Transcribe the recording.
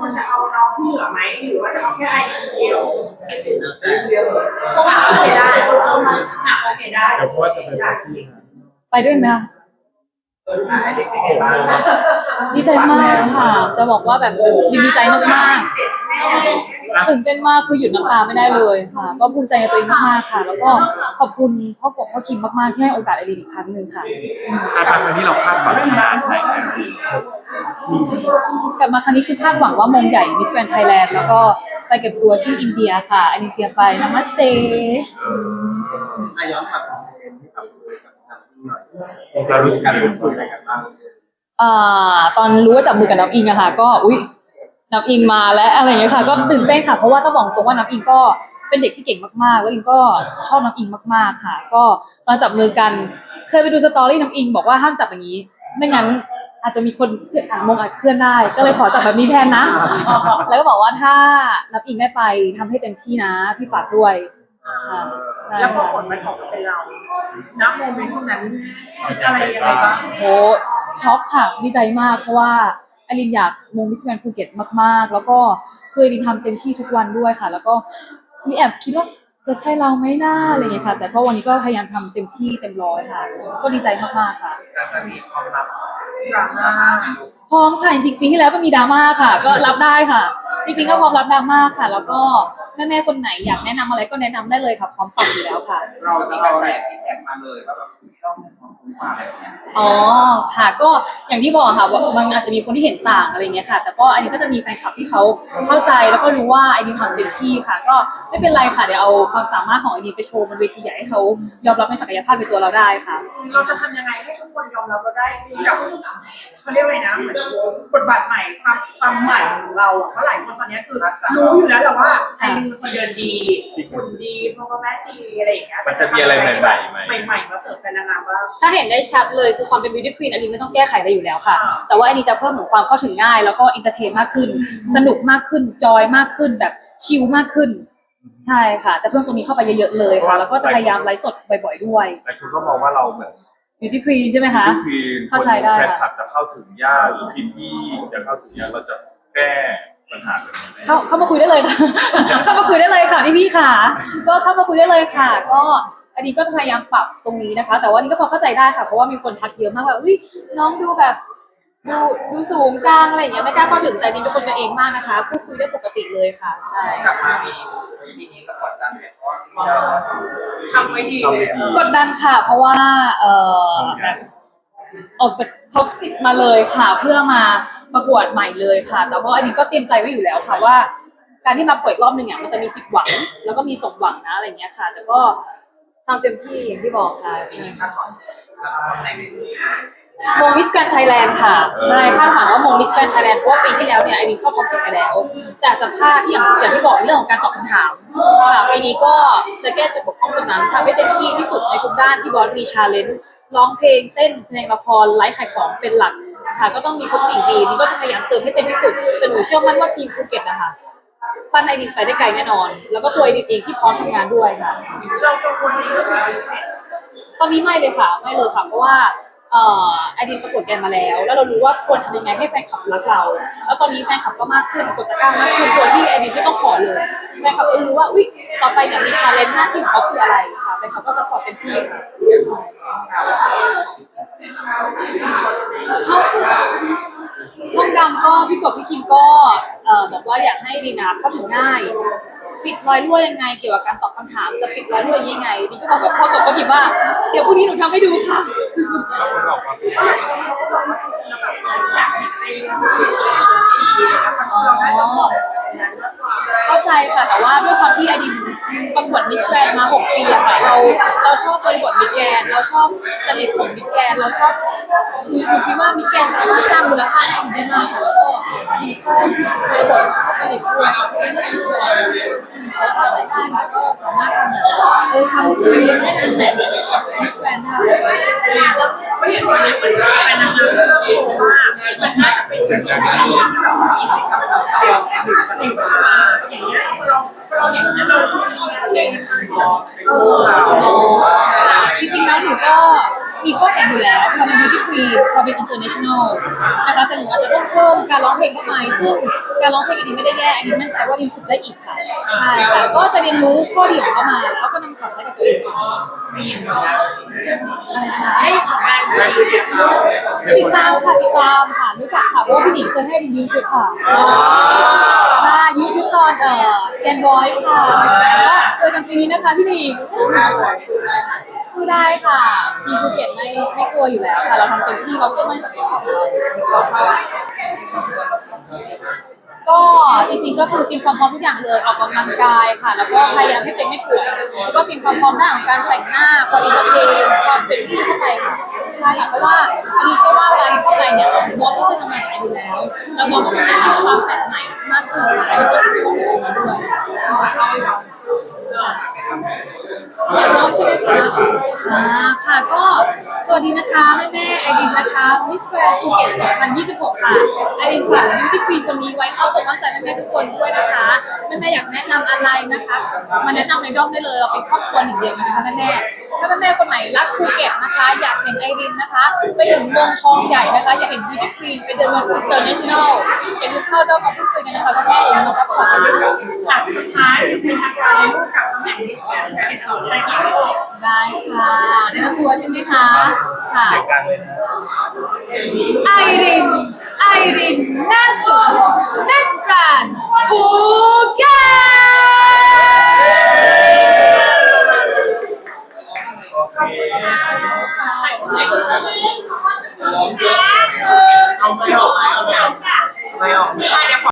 คนจะเอาน้องที่เหลือไหมหรือว่าจะเอาแค่ไอเดียวเรียกเลยโอเคได้อะโอเคได้เดี๋ยวพ่อจะไปบอกพี่นะไปด้วยไหมคะไอเด็กเป็นไงบ้างดีใจมากค่ะ จะบอกว่าแบบดีใจมากๆ ตื่นเต้นมากคือหยุดน้ำตาไม่ได้เลยค่ะ ก็ภูมิใจในตัวเองมากๆค่ะ แล้วก็ขอบคุณพ่อกบพ่อคิมมากๆที่ให้โอกาสไอรีนอีกครั้งหนึ่งค่ะ การมาครั้งนี้เราคาดหวังขนาดไหนนะพี่กลับมาครั้งนี้คือคาดหวังว่ามงใหญ่มิสแกรนไทยแลนด์แล้วก็ไปเก็บตัวที่อินเดียค่ะอันนี้เตรียมไปนามัสเตอาย้อนกลับมาเรียนที่กับกับกับพี่หน่อยเรารู้สึกการยังพูดคุยไงอะไรกันบ้างอ่าตอนรู้ว่าจับมือกับน้ำอิงอะค่ะ ก็อุ๊ย น้ำอิงมาแล้วอะไรอย่างเงี้ยค่ะ ก็ตื่นเต้นค่ะเพราะว่าต้องบอกตรงว่าน้ำอิงก็เป็นเด็กที่เก่งมากๆ แล้วอิงก็ชอบน้ำอิงมากๆค่ะ ก็ตอนจับมือกัน เคยไปดูสตอรี่น้ำอิงบอกว่าห้ามจับอย่างนี้ ไม่งั้นอาจจะมีคนเคลื่อนอ่านมงอาจเคลื่อนได้ ก็เลยขอจับแบบนี้แทนนะ แล้วก็บอกว่าถ้าน้ำอิงได้ไปทำให้เต็มที่นะพี่ฝากด้วยค่ะใช่แล้วพอค่ะผลมันออกมาเป็นเราณโมเมนต์ตรงนั้นคิดอะไรยังไงบ้างโอ้ช็อกค่ะดีใจมากเพราะว่า อลินอยากมงมิสแกรนภูเก็ตมากๆ แล้วก็เคยดินทำเต็มที่ทุกวันด้วยค่ะ แล้วก็มีแอบคิดว่าจะใช่เราไหมหน้าอะไรอย่างเงี้ยค่ะ แต่ก็วันนี้ก็พยายามทำเต็มที่เต็มร้อยค่ะ ก็ดีใจมากๆค่ะ แต่จะมีความลับดราม่า พร้อมค่ะจริงๆปีที่แล้วก็มีดราม่าค่ะ ก็รับได้ค่ะ จริงๆก็พร้อมรับดราม่าค่ะ แล้วก็แม่ๆคนไหนอยากแนะนำอะไรก็แนะนำได้เลยค่ะพร้อมฟังอยู่แล้วค่ะ เราจะเอาอะไรที่แท็กมาเลยแล้วแบบไม่ต้องของคุณมาอะไรอย่างเงี้ยอ๋อค่ะก็อย่างที่บอกค่ะว่ามันอาจจะมีคนที่เห็นต่างอะไรเงี้ยค่ะ แต่ก็อันนี้ก็จะมีแฟนคลับที่เขาเข้าใจแล้วก็รู้ว่าไอดีทำเต็มที่ค่ะ ก็ไม่เป็นไรค่ะเดี๋ยวเอาความสามารถของไอดีไปโชว์บนเวทีใหญ่ให้เขายอมรับในศักยภาพในตัวเราได้ค่ะ เราจะทำยังไงให้ทุกคนยอมรับเราได้กับเขาเรียกว่าอะไรนะเหมือนบทบาทใหม่ความความใหม่ของเราอะเพราะหลายคนตอนนี้คือรู้อยู่แล้วแหละว่าไอดีเป็นคนเดินดีหุ่นดีโปรแกรมดีอะไรอย่างเงี้ยมันจะมีอะไรใหม่ๆไหมใหม่ๆมาเสิร์ฟแฟนนางงามบ้างถ้าเห็นได้ชัดเลยคือความเป็นบิวตี้ควีนอันนี้ไม่ต้องแก้ไขอะไรอยู่แล้วค่ะอ่าแต่ว่าอันนี้จะเพิ่มเหมือนความเข้าถึงง่าย แล้วก็อินเตอร์เทนมากขึ้น สนุกมากขึ้นจอยมากขึ้นแบบชิลมากขึ้นใช่ค่ะจะเพิ่มตรงนี้เข้าไปเยอะๆเลยค่ะแล้วก็จะพยายามไลฟ์สดบ่อย ๆ ด้วยแต่คุณก็มองว่าเราเหมือนบิวตี้ควีนใช่ไหมคะก็คือคเข้านใจได้แฟนค่ะคลับจะเข้าถึงยากหรือทีมที่จะเข้าถึงยากเราจะแก้ ปัญหาแบบนี้ไหมเข้าเข้ามาคุยได้เลยค่ะ เข้ามาคุยได้เลยค่ะพี่พี่ๆค่ะ ก็เข้ามาคุยได้เลยค่ะ ก็อันนี้ก็จะพยายามปรับตรงนี้นะคะ แต่ว่านี่ก็พอเข้าใจได้ค่ะ เพราะว่ามีคนทักเยอะมากว่าอุ้ยน้องดูแบบดูดูสูงจังอะไรอย่างเงี้ยไม่กล้าเข้าถึงแต่นี่เป็นคนกันเองมากนะคะ พูดคุยได้ปกติเลยค่ะใช่กลับมามีปีนี้ก็กดดันเนี่ยเพราะว่าเราก็ทำไว้ดีเลยกดดันค่ะ เพราะว่าเอ่อแบบ ออกจากท็อปสิบมาเลยค่ะเพื่อมา ประกวดใหม่เลยค่ะ แต่ว่าอันนี้ก็เตรียมใจไว้อยู่แล้วค่ะว่า การที่มาประกวดอีกรอบหนึ่งอะมันจะมีผิดหวัง แล้วก็มีสมหวังนะอะไรเงี้ยค่ะ แต่ก็ทำเต็มที่อย่างที่บอกค่ะปีนี้คาดหวังวิสแกรนไทยแลนด์ค่ะใช่คาดหวังว่าโมมิสแกรนไทยแลนด์เพราะว่าปีที่แล้วเนี่ยไอรินเข้าท็อปสิบไปแล้ว แต่อาจจะพลาดที่อย่างอย่างที่บอกเรื่องของการตอบคำถามค่ะปีนี้ก็จะแก้จุดบกพร่องตรงนั้นทำให้เต็มที่ที่สุดในทุกด้านที่บอสมีชาเลนจ์ร้องเพลงเต้นแสดงละครไลฟ์ขายของเป็นหลัก ค่ะก็ต้องมีครบสี่ปีนี่ก็จะพยายามเติมให้เต็มที่สุดแต่หนูเชื่อมั่นว่าทีมภูเก็ตนะคะปั้นไอรินไปได้ไกลแน่นอน แล้วก็ตัวไอรินเองที่พร้อมทำงานด้วยค่ะ เรากังวลในเรื่องของ business ตอนนี้ไม่เลยค่ะไม่เลยค่ะเพราะว่าเอ่อไอดินประกวดแกนมาแล้ว แล้วเรารู้ว่าควรทำยังไงให้แฟนคลับรักเรา แล้วตอนนี้แฟนคลับก็มากขึ้นกดตะกร้ามากขึ้นตัวที่ไอดินไม่ต้องขอเลยแฟนคลับก็รู้ว่าอุ้ยต่อไปเนี่ยมีชาเลนจ์หน้าที่ของเขาคืออะไร ค่ะแฟนคลับก็สปอร์ตเต็มที่ค่ะเข้าห้องดำก็พี่กบพี่คิมก็เอ่อบอกว่าอยากให้ดีนาเข้าถึงง่าย ปิดรอยรั่วยังไง เกี่ยวกับการตอบคำถามจะปิดรอยรั่วยังไงนี่ก็บอกกับพ่อกับพ่อคิมว่า เดี๋ยวพรุ่งนี้หนูทำให้ดูค่ะแล้วคนออ ในเรื่องของทีนะครับเราน่าจะบอกแบบนั้นมากกว่าเข้าใจค่ะ แต่ว่าด้วยความที่ไอดินประกวดมิสแกรนมา 6 ปีอะค่ะ เราเราชอบบริบทมิสแกรนเราชอบจริตของมิสแกรนเราชอบหนูหนูคิดว่ามิสแกรนสามารถสร้างมูลค่าให้ดินได้มากค่ะแล้วก็ดินชอบบริบทชอบจริตด้วยชอบเรื่องมิสแกรนแล้วเข้าใจได้ค่ะก็สามารถทำแบบเออทำคลีนให้เป็นแบบมิสแกรนได้ก็อย่างวันนี้เหมือนเราเป็นนางงามแล้วก็บอกว่ามันน่าจะเป็นสิ่งที่แบบมีสิ่งกับเราต่อหรือว่าอย่างเงี้ย เราเห็นแล้วเรามีอะไรกันบ้างจริงๆแล้วหนูก็มีข้อแข่งอยู่แล้วค่ะเป็นบิวตี้ค Queen ความเป็น international นะคะแต่หนูอาจจะต้องเพิ่มการร้องเพลงเข้าไปซึ่งการร้องเพลงอันนี้ไม่ได้แย่อันนี้มั่นใจว่าดินฝึกได้อีกค่ะใช่ค่ะก็จะเรียนรู้ข้อดีของเขามาแล้วก็นำมาปรับใช้กับตัวเองอะไรนะคะติดตามค่ะติดตามค่ะรู้จักค่ะเพราะว่าพี่หนิงเคยให้ดินยืมชุดค่ะใช่ยืมชุด ตอนเอ่อแกนบอยค่ะก็เจอกันปีนี้นะคะพี่หนิงสู้ได้ค่ะทีมภูเก็ตไม่ไม่กลัวอยู่แล้วค่ะ เราทำเต็มที่เราเชื่อมั่นศักยภาพของเราก็จริงๆก็คือเตรียมความพร้อมทุกอย่างเลยออกกำลังกายค่ะ แล้วก็พยายามให้ตัวเองไม่ป่วยแล้วก็เตรียมความพร้อมด้านของการแต่งหน้าความอินเตอร์เทนความเฟรนลี่เข้าไปค่ะใช่ค่ะเพราะว่าอันนี้เชื่อว่าเวลาที่เข้าไปเนี่ย มองก็จะทำงานกับอันนี้แล้ว แล้วมองก็จะมีความแปลกใหม่มากขึ้นค่ะอันนี้ก็จะเป็นของตัวเองด้วยอยากน้องใช่ไหมคะอ่าค่ะก็สวัสดีนะคะแม่แม่ไอดินนะคะมิสแกรนภูเก็ต2026 ค่ะไอดินฝากบิวตี้ควีนคนนี้ไว้เอาอกเอาใจแม่แม่ทุกคนด้วยนะคะแม่แม่อยากแนะนำอะไรนะคะ มาแนะนำในด้อมได้เลยเราเป็นครอบครัวหนึ่งเดียวกันนะคะแม่แม่ถ้าแม่แม่คน รักภูเก็ตนะคะ อยากเห็นไอดินนะคะ ไปถึงเมืองทองใหญ่นะคะ อยากเห็นบิวตี้ควีนไปเดินวันอินเตอร์เนชั่นแนลอย่าลืมเข้าด้อมมาพูดคุยกันนะคะแม่แม่อย่าลืมมาซัพพอร์ตกันนะคะหลักสุดท้ายเป็นทางการในรูปกับตำแหน่งมิสแกรนด์ในสองพันยี่สิบหกได้ค่ะแนะนำตัวใช่ไหมคะค่ะเสียงดังเลยนะไอรินไอรินนาสุนัสกรานภูเก็ต